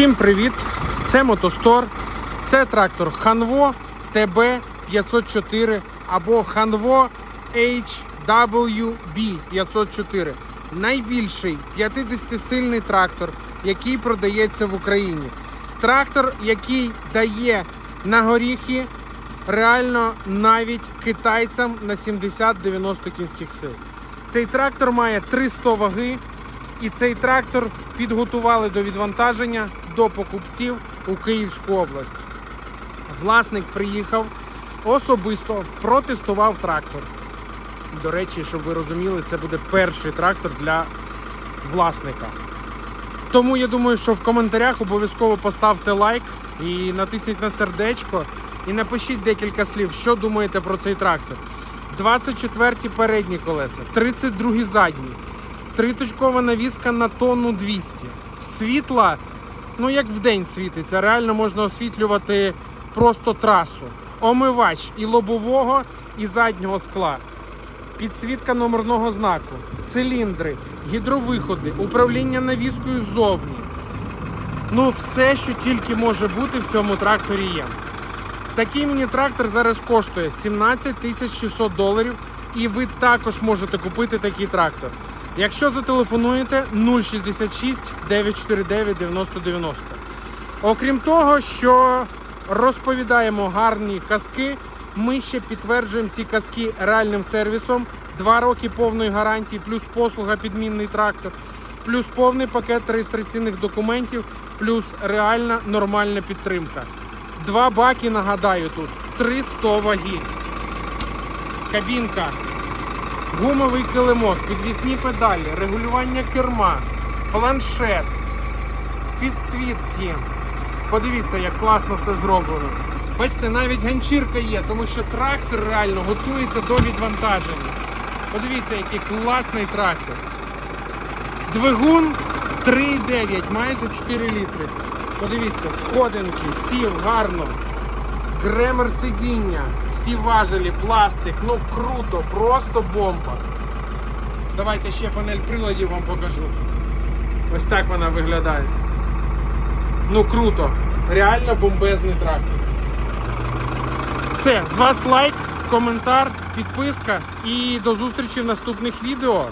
Всім привіт! Це Мотостор. Це трактор Ханво ТБ 504 або Ханво HWB 504. Найбільший 50-сильний трактор, який продається в Україні. Трактор, який дає на горіхи реально навіть китайцям на 70-90 кінських сил. Цей трактор має 300 ваги, і цей трактор підготували до відвантаження до покупців у Київську область. Власник приїхав особисто протестував трактор. До речі, щоб ви розуміли, це буде перший трактор для власника. Тому я думаю, що в коментарях обов'язково поставте лайк і натисніть на сердечко і напишіть декілька слів, що думаєте про цей трактор. 24 передні колеса, 32 задні, триточкова навіска на тонну 200. Світла, ну як в день світиться, реально можна освітлювати просто трасу. Омивач і лобового, і заднього скла. Підсвітка номерного знаку, циліндри, гідровиходи, управління навіскою ззовні. Ну, все, що тільки може бути в цьому тракторі є. Такий міні-трактор зараз коштує 17 600 доларів, і ви також можете купити такий трактор. Якщо зателефонуєте 066 949 9090. Окрім того, що розповідаємо гарні казки, ми ще підтверджуємо ці казки реальним сервісом. Два роки повної гарантії, плюс послуга підмінний трактор, плюс повний пакет реєстраційних документів, плюс реальна нормальна підтримка. Два баки, нагадаю, тут 300 ваги. Кабінка, гумовий килимок, підвісні педалі, регулювання керма, планшет, підсвітки. Подивіться, як класно все зроблено. Бачите, навіть ганчірка є, тому що трактор реально готується до відвантаження. Подивіться, який класний трактор. Двигун 3,9, майже 4 літри. Подивіться, сходинки, сів гарно. Гремер сидіння, всі важелі, пластик, ну круто, просто бомба. Давайте ще панель приладів вам покажу. Ось так вона виглядає. Ну круто. Реально бомбезний трактор. Все, з вас лайк, коментар, підписка і до зустрічі в наступних відео.